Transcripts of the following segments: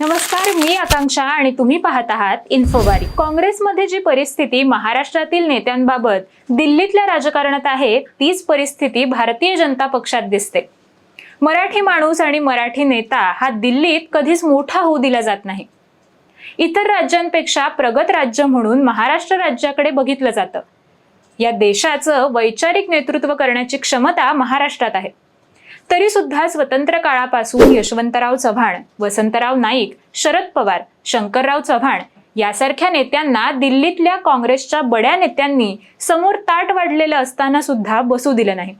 नमस्कार मी आकांक्षा आणि तुम्ही पाहत आहात इन्फोबारी काँग्रेसमध्ये जी परिस्थिती महाराष्ट्रातील नेत्यांबाबत दिल्लीतल्या राजकारणात आहे तीच परिस्थिती भारतीय जनता पक्षात दिसते. मराठी माणूस आणि मराठी नेता हा दिल्लीत कधीच मोठा होऊ दिला जात नाही. इतर राज्यांपेक्षा प्रगत राज्य म्हणून महाराष्ट्र राज्याकडे बघितलं जातं. या देशाचं वैचारिक नेतृत्व करण्याची क्षमता महाराष्ट्रात आहे. तरी सुद्धा स्वतंत्र काळापासून यशवंतराव चव्हाण वसंतराव नाईक शरद पवार शंकरराव चव्हाण यासारख्या नेत्यांना दिल्लीतल्या काँग्रेसच्या बड्या नेत्यांनी समोर ताट वाढलेलं असताना सुद्धा बसू दिलं नाही.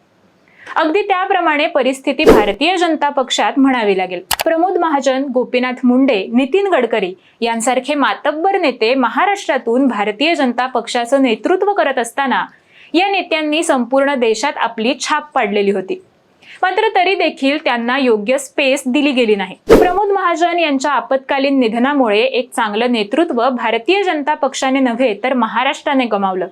अगदी त्याप्रमाणे परिस्थिती भारतीय जनता पक्षात म्हणावी लागेल. प्रमोद महाजन गोपीनाथ मुंडे नितीन गडकरी यांसारखे मातब्बर नेते महाराष्ट्रातून भारतीय जनता पक्षाचं नेतृत्व करत असताना या नेत्यांनी संपूर्ण देशात आपली छाप पाडलेली होती. मात्र तरी देखील त्यांना योग्य स्पेस दिली गेली नाही. प्रमोद महाजन यांच्या आपत्कालीन निधनामुळे एक चांगलं नेतृत्व भारतीय जनता पक्षाने नव्हे तर महाराष्ट्राने गमावलं.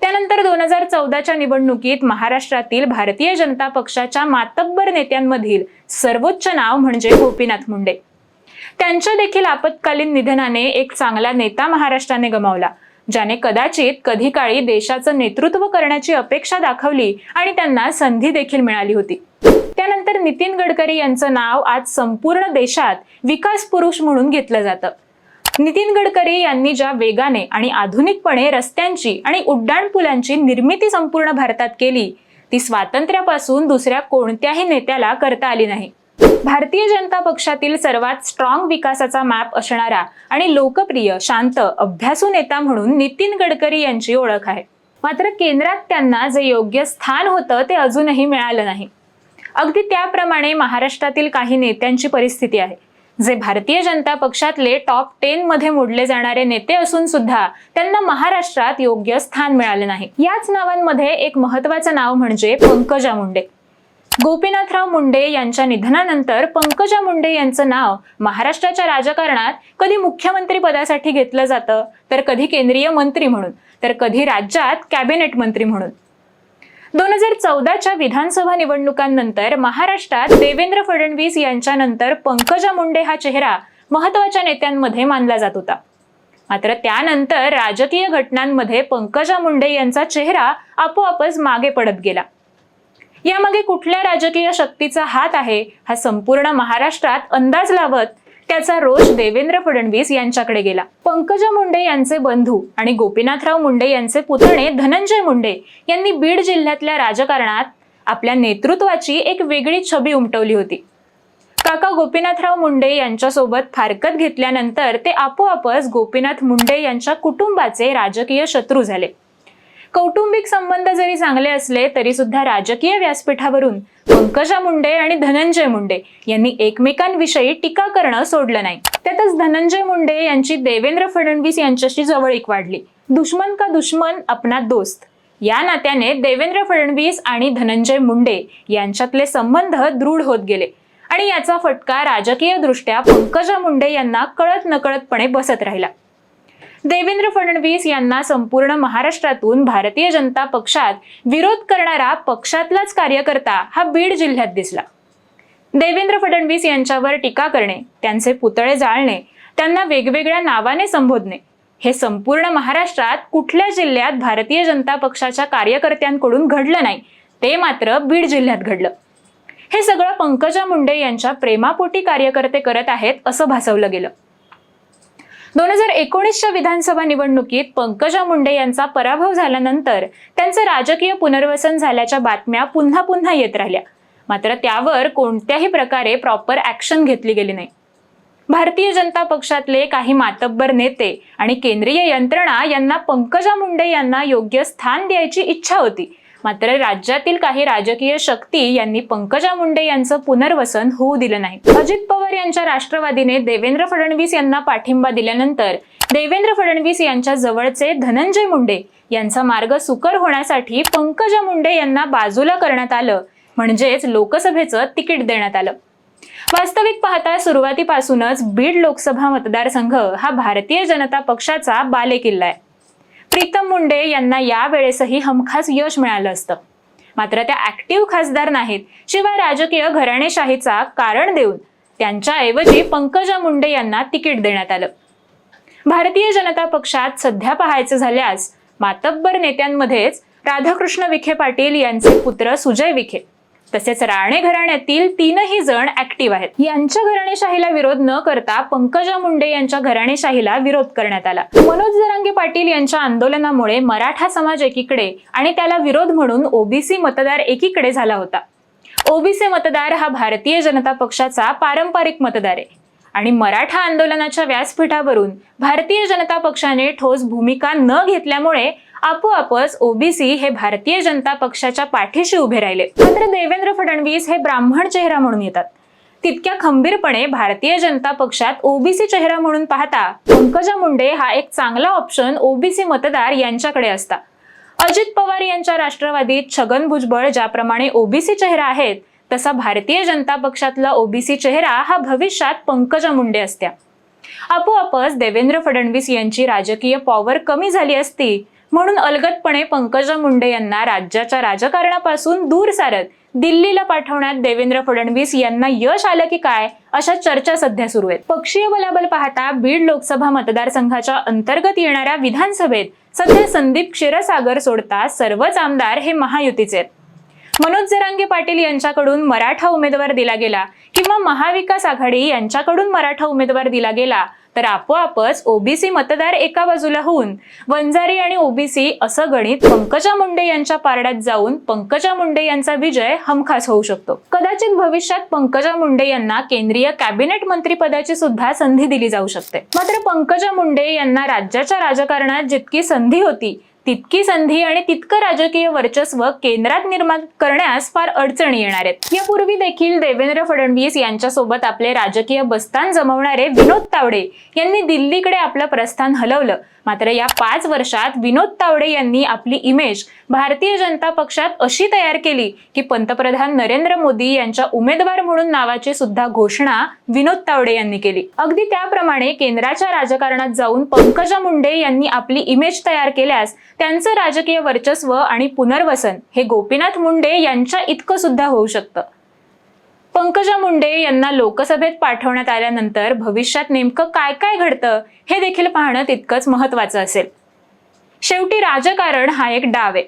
त्यानंतर दोन हजार चौदाच्या निवडणुकीत महाराष्ट्रातील भारतीय जनता पक्षाच्या मातब्बर नेत्यांमधील सर्वोच्च नाव म्हणजे गोपीनाथ मुंडे. त्यांच्या देखील आपत्कालीन निधनाने एक चांगला नेता महाराष्ट्राने गमावला. ज्याने कदाचित कधी काळी देशाचं नेतृत्व करण्याची अपेक्षा दाखवली आणि त्यांना संधी देखील मिळाली होती. त्यानंतर नितीन गडकरी यांचं नाव आज संपूर्ण देशात विकास पुरुष म्हणून घेतलं जातं. नितीन गडकरी यांनी ज्या वेगाने आणि आधुनिकपणे रस्त्यांची आणि उड्डाणपुलांची निर्मिती संपूर्ण भारतात केली ती स्वातंत्र्यापासून दुसऱ्या कोणत्याही नेत्याला करता आली नाही. भारतीय जनता पक्षातील सर्वात स्ट्रॉंग विकासाचा मॅप असणारा आणि लोकप्रिय शांत अभ्यासू नेता म्हणून नितीन गडकरी यांची ओळख आहे. मात्र केंद्रात त्यांना जे योग्य स्थान होतं ते अजूनही मिळालं नाही. अगदी त्याप्रमाणे महाराष्ट्रातील काही नेत्यांची परिस्थिती आहे. जे भारतीय जनता पक्षातले टॉप टेन मध्ये मोडले जाणारे नेते असून सुद्धा त्यांना महाराष्ट्रात योग्य स्थान मिळाले नाही. याच नावांमध्ये एक महत्वाचं नाव म्हणजे पंकजा मुंडे. गोपीनाथराव मुंडे यांच्या निधनानंतर पंकजा मुंडे यांचं नाव महाराष्ट्राच्या राजकारणात कधी मुख्यमंत्री पदासाठी घेतलं जातं? तर कधी केंद्रीय मंत्री म्हणून तर कधी राज्यात कॅबिनेट मंत्री म्हणून. दोन हजार चौदाच्या विधानसभा निवडणुकांनंतर महाराष्ट्रात देवेंद्र फडणवीस यांच्यानंतर पंकजा मुंडे हा चेहरा महत्त्वाच्या नेत्यांमध्ये मानला जात होता. मात्र त्यानंतर राजकीय घटनांमध्ये पंकजा मुंडे यांचा चेहरा आपोआपच मागे पडत गेला. यामागे कुठल्या राजकीय शक्तीचा हात आहे हा संपूर्ण महाराष्ट्रात अंदाज लावत त्याचा रोष देवेंद्र फडणवीस यांच्याकडे गेला. पंकजा मुंडे यांचे बंधू आणि गोपीनाथराव मुंडे यांचे पुतणे धनंजय मुंडे यांनी बीड जिल्ह्यातल्या राजकारणात आपल्या नेतृत्वाची एक वेगळी छबी उमटवली होती. काका गोपीनाथराव मुंडे यांच्यासोबत फारकत घेतल्यानंतर ते आपोआपच गोपीनाथ मुंडे यांच्या कुटुंबाचे राजकीय शत्रू झाले. कौटुंबिक संबंध जरी चांगले असले तरी सुद्धा राजकीय व्यासपीठावरून पंकजा मुंडे आणि धनंजय मुंडे यांनी एकमेकांविषयी टीका करणं सोडलं नाही. त्यातच धनंजय मुंडे यांची देवेंद्र फडणवीस यांच्याशी जवळीक वाढली. दुश्मन का दुश्मन अपना दोस्त. या नात्याने देवेंद्र फडणवीस आणि धनंजय मुंडे यांच्यातले संबंध दृढ होत गेले आणि याचा फटका राजकीय दृष्ट्या पंकजा मुंडे यांना कळत नकळतपणे बसत राहिला. देवेंद्र फडणवीस यांना संपूर्ण महाराष्ट्रातून भारतीय जनता पक्षात विरोध करणारा पक्षातलाच कार्यकर्ता हा बीड जिल्ह्यात दिसला. देवेंद्र फडणवीस यांच्यावर टीका करणे त्यांचे पुतळे जाळणे त्यांना वेगवेगळ्या नावाने संबोधणे हे संपूर्ण महाराष्ट्रात कुठल्या जिल्ह्यात भारतीय जनता पक्षाच्या कार्यकर्त्यांकडून घडलं नाही ते मात्र बीड जिल्ह्यात घडलं. हे सगळं पंकजा मुंडे यांच्या प्रेमापोटी कार्यकर्ते करत आहेत असं भासवलं गेलं. दोन हजार एकोणीसच्या विधानसभा निवडणुकीत पंकजा मुंडे यांचा पराभव झाल्यानंतर त्यांचं राजकीय पुनर्वसन झाल्याच्या बातम्या पुन्हा पुन्हा येत राहिल्या. मात्र त्यावर कोणत्याही प्रकारे प्रॉपर ऍक्शन घेतली गेली नाही. भारतीय जनता पक्षातले काही मातब्बर नेते आणि केंद्रीय यंत्रणा यांना पंकजा मुंडे यांना योग्य स्थान द्यायची इच्छा होती. मात्र राज्यातील काही राजकीय शक्ती यांनी पंकजा मुंडे यांचं पुनर्वसन होऊ दिलं नाही. अजित पवार यांच्या राष्ट्रवादीने देवेंद्र फडणवीस यांना पाठिंबा दिल्यानंतर देवेंद्र फडणवीस यांच्या जवळचे धनंजय मुंडे यांचा मार्ग सुकर होण्यासाठी पंकजा मुंडे यांना बाजूला करण्यात आलं. म्हणजेच लोकसभेचं तिकीट देण्यात आलं. वास्तविक पाहता सुरुवातीपासूनच बीड लोकसभा मतदारसंघ हा भारतीय जनता पक्षाचा बालेकिल्ला आहे. प्रीतम मुंडे यांना यावेळेसही हमखास यश मिळालं असतं. मात्र त्या ऍक्टिव्ह खासदार नाहीत शिवाय राजकीय घराणेशाहीचा कारण देऊन त्यांच्याऐवजी पंकजा मुंडे यांना तिकीट देण्यात आलं. भारतीय जनता पक्षात सध्या पाहायचं झाल्यास मातब्बर नेत्यांमध्येच राधाकृष्ण विखे पाटील यांचे पुत्र सुजय विखे तसेच राणे घराण्यातील तीनही जण ऍक्टिव्ह आहेत. यांच्या घराणेशाहीला विरोध न करता पंकजा मुंडे यांच्या घराणेशाहीला विरोध करण्यात आला. मनोज जरांगे पाटील यांच्या आंदोलनामुळे मराठा समाज एकीकडे आणि त्याला विरोध म्हणून ओबीसी मतदार एकीकडे झाला होता. ओबीसी मतदार हा भारतीय जनता पक्षाचा पारंपरिक मतदार आहे. आणि मराठा आंदोलनाच्या व्यासपीठावरून भारतीय जनता पक्षाने ठोस भूमिका न घेतल्यामुळे आपोआपच ओबीसी हे भारतीय जनता पक्षाच्या पाठीशी उभे राहिले. मात्र देवेंद्र फडणवीस हे ब्राह्मण चेहरा म्हणून येतात. तितक्या खंबीरपणे भारतीय जनता पक्षात ओबीसी चेहरा म्हणून पाहता पंकजा मुंडे हा एक चांगला ऑप्शन ओबीसी मतदार यांच्याकडे असता. अजित पवार यांच्या राष्ट्रवादीत छगन भुजबळ ज्याप्रमाणे ओबीसी चेहरा आहेत तसा भारतीय जनता पक्षातला ओबीसी चेहरा हा भविष्यात पंकजा मुंडे असत्या. आपोआपच देवेंद्र फडणवीस यांची राजकीय पॉवर कमी झाली असती म्हणून अलगदपणे पंकजा मुंडे यांना राज्याच्या राजकारणापासून दूर सारत दिल्लीला पाठवण्यात देवेंद्र फडणवीस यांना यश आलं की काय अशा चर्चा सध्या सुरू आहेत. पक्षीय बलाबल पाहता बीड लोकसभा मतदारसंघाच्या अंतर्गत येणाऱ्या विधानसभेत सध्या संदीप क्षीरसागर सोडता सर्वच आमदार हे महायुतीचे आहेत. मनोज जरांगे पाटील यांच्याकडून मराठा उमेदवार दिला गेला किंवा महाविकास आघाडी यांच्याकडून मराठा उमेदवार दिला गेला तर आपोआपच ओबीसी मतदार एका बाजूला होऊन वंजारी आणि ओबीसी असं गणित पंकजा मुंडे यांच्या पारड्यात जाऊन पंकजा मुंडे यांचा विजय हमखास होऊ शकतो. कदाचित भविष्यात पंकजा मुंडे यांना केंद्रीय कॅबिनेट मंत्रीपदाची सुद्धा संधी दिली जाऊ शकते. मात्र पंकजा मुंडे यांना राज्याच्या राजकारणात जितकी संधी होती तितकी संधी आणि तितकं राजकीय वर्चस्व केंद्रात निर्माण करण्यास फार अडचणी येणार आहेत. यापूर्वी देखील देवेंद्र फडणवीस यांच्यासोबत आपले राजकीय बस्तान जमवणारे विनोद तावडे यांनी दिल्लीकडे आपलं प्रस्थान हलवलं. मात्र या पाच वर्षात विनोद तावडे यांनी आपली इमेज भारतीय जनता पक्षात अशी तयार केली की पंतप्रधान नरेंद्र मोदी यांच्या उमेदवार म्हणून नावाची सुद्धा घोषणा विनोद तावडे यांनी केली. अगदी त्याप्रमाणे केंद्राच्या राजकारणात जाऊन पंकजा मुंडे यांनी आपली इमेज तयार केल्यास त्यांचं राजकीय वर्चस्व आणि पुनर्वसन हे गोपीनाथ मुंडे यांच्या इतकं सुद्धा होऊ शकतं. पंकजा मुंडे यांना लोकसभेत पाठवण्यात आल्यानंतर भविष्यात नेमकं काय काय घडतं हे देखील पाहणं तितकंच महत्वाचं असेल. शेवटी राजकारण हा एक डाव आहे.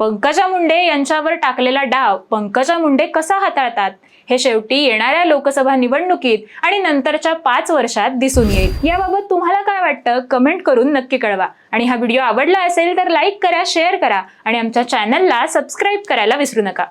पंकजा मुंडे यांच्यावर टाकलेला डाव पंकजा मुंडे कसा हाताळतात हे शेवटी येणाऱ्या लोकसभा निवडणुकीत आणि नंतरच्या पाच वर्षात दिसून येईल. याबाबत तुम्हाला काय वाटतं? कमेंट करून नक्की कळवा. आणि हा व्हिडिओ आवडला असेल तर लाईक करा शेअर करा आणि आमच्या चॅनलला सबस्क्राईब करायला विसरू नका.